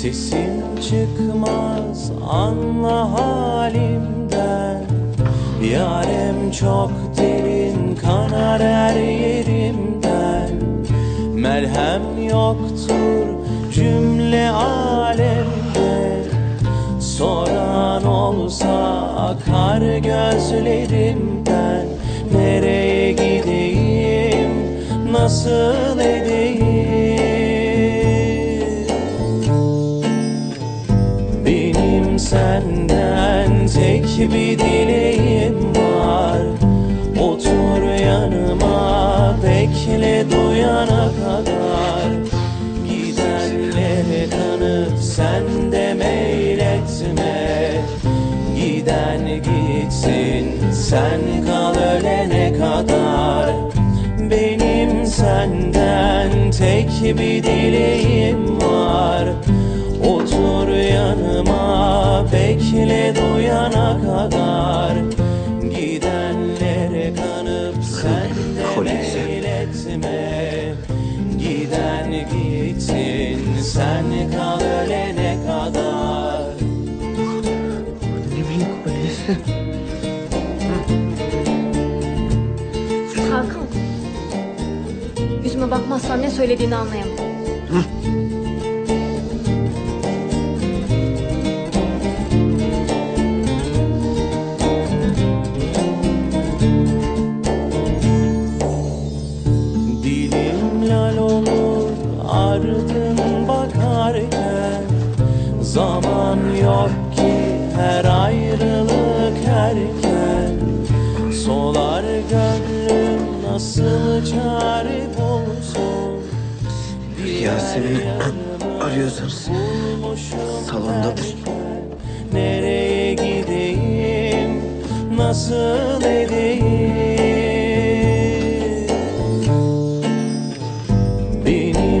Sesim çıkmaz anla halimden. Yarem çok derin kanar her yerimden. Merhem yoktur cümle alemde. Soran olsa akar gözlerimden. Nereye gideyim, nasıl edeyim senden tek bir dileğim var. Otur yanıma bekle duyana kadar. Gidenlere kanıp sen de meyletme. Giden gitsin sen kal ölene kadar. Benim senden tek bir dileğim var bekle duyana kadar Gidenlere kanıp sen de meyletme Giden gitsin sen kal ölene kadar. Hakan. Yüzüme bakmazsan ne söylediğini anlayamam. Zaman yok ki her ayrılık erken. Solar gönlüm nasıl çare bulsun? Yasemin arıyorsanız salonda Nereye gideyim? Nasıl edeyim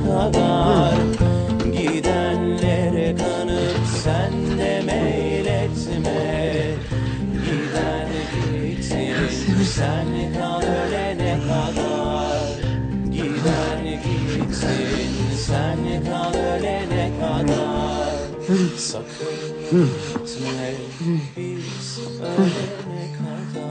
kadar Gidenlere kanıp sen de meyletme. Giden gitsin sen kal ölene kadar. Giden gitsin sen kal ölene kadar. Sakın gitme biz ölene kadar